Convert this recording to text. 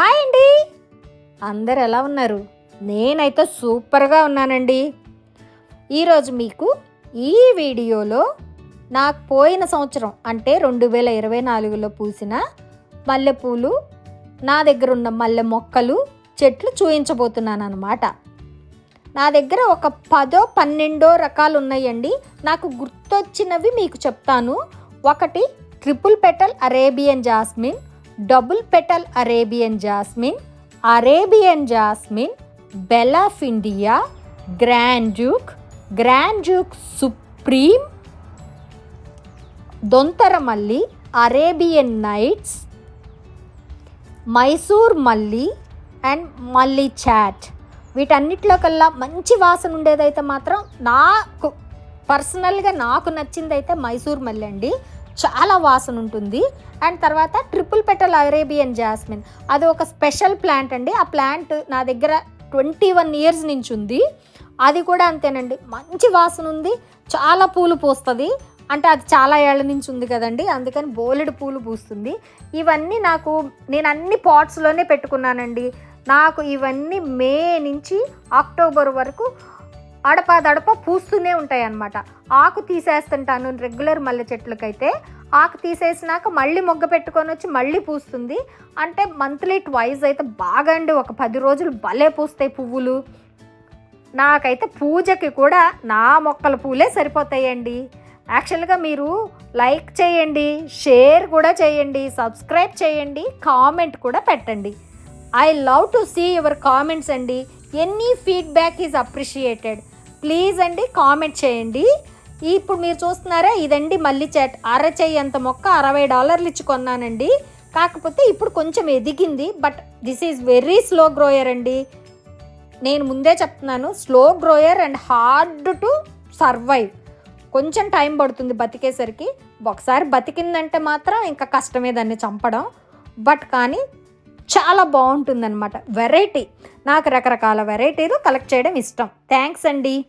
Hi అండి. అందరు ఎలా ఉన్నారు? నేనైతే సూపర్గా ఉన్నానండి. ఈరోజు మీకు ఈ వీడియోలో నాకు పోయిన సంవత్సరం అంటే రెండు వేల ఇరవై నాలుగులో పూసిన మల్లెపూలు నా దగ్గర ఉన్న మల్లె మొక్కలు చెట్లు చూయించబోతున్నాను అనమాట నా దగ్గర ఒక పదో పన్నెండో రకాలు ఉన్నాయండి నాకు గుర్తొచ్చినవి మీకు చెప్తాను. ఒకటి triple petal Arabian jasmine double petal Arabian jasmine Arabian jasmine belle of India grand duke grand duke supreme దొంతర మల్లి అరేబియన్ నైట్స్ మైసూర్ మల్లి అండ్ మల్లి చాట్. వీటన్నిటిలో కల్లా మంచి వాసన ఉండేదైతే మాత్రం నాకు పర్సనల్గా నాకు నచ్చిందైతే మైసూర్ మల్లి అండి. చాలా వాసన ఉంటుంది. అండ్ తర్వాత ట్రిపుల్ పెటల్ అరేబియన్ జాస్మిన్. అది ఒక స్పెషల్ ప్లాంట్ అండి. ఆ ప్లాంట్ నా దగ్గర ట్వంటీ వన్ ఇయర్స్ నుంచి ఉంది అది కూడా అంతేనండి. మంచి వాసన ఉంది. చాలా పూలు పూస్తుంది. అంటే అది చాలా ఏళ్ళ నుంచి ఉంది కదండి. అందుకని బోలెడు పూలు పూస్తుంది. ఇవన్నీ నాకు నేను అన్ని పాట్స్లోనే పెట్టుకున్నానండి. నాకు ఇవన్నీ మే నుంచి అక్టోబర్ వరకు అడపాదడప పూస్తూనే ఉంటాయి అన్నమాట ఆకు తీసేస్తుంటాను రెగ్యులర్ మల్లె చెట్లకైతే. ఆకు తీసేసినాక మళ్ళీ మొగ్గ పెట్టుకొని వచ్చి మళ్ళీ పూస్తుంది. అంటే మంత్లీ ట్వైజ్ అయితే బాగా అండి ఒక పది రోజులు భలే పూస్తాయి పువ్వులు. నాకైతే పూజకి కూడా నా మొక్కల పూలే సరిపోతాయండి. యాక్చువల్గా మీరు లైక్ చేయండి షేర్ కూడా చేయండి సబ్స్క్రైబ్ చేయండి కామెంట్ కూడా పెట్టండి. I love to see your comments అండి. Any feedback is appreciated please అండి కామెంట్ చేయండి. ఇప్పుడు మీరు చూస్తున్నారా ఇదండి మళ్ళీ చాట్ అరచేయంత అంత మొక్క అరవై డాలర్లు ఇచ్చి కొన్నానండి. కాకపోతే ఇప్పుడు కొంచెం ఎదిగింది but this is very slow grower అండి. నేను ముందే చెప్తున్నాను slow grower and hard to survive కొంచెం టైం పడుతుంది బతికేసరికి. ఒకసారి బతికిందంటే మాత్రం ఇంకా కష్టమే దాన్ని చంపడం. బట్ కానీ చాలా బాగుంటుందన్నమాట. వెరైటీ నాకు రకరకాల వెరైటీలు కలెక్ట్ చేయడం ఇష్టం. థ్యాంక్స్ అండి.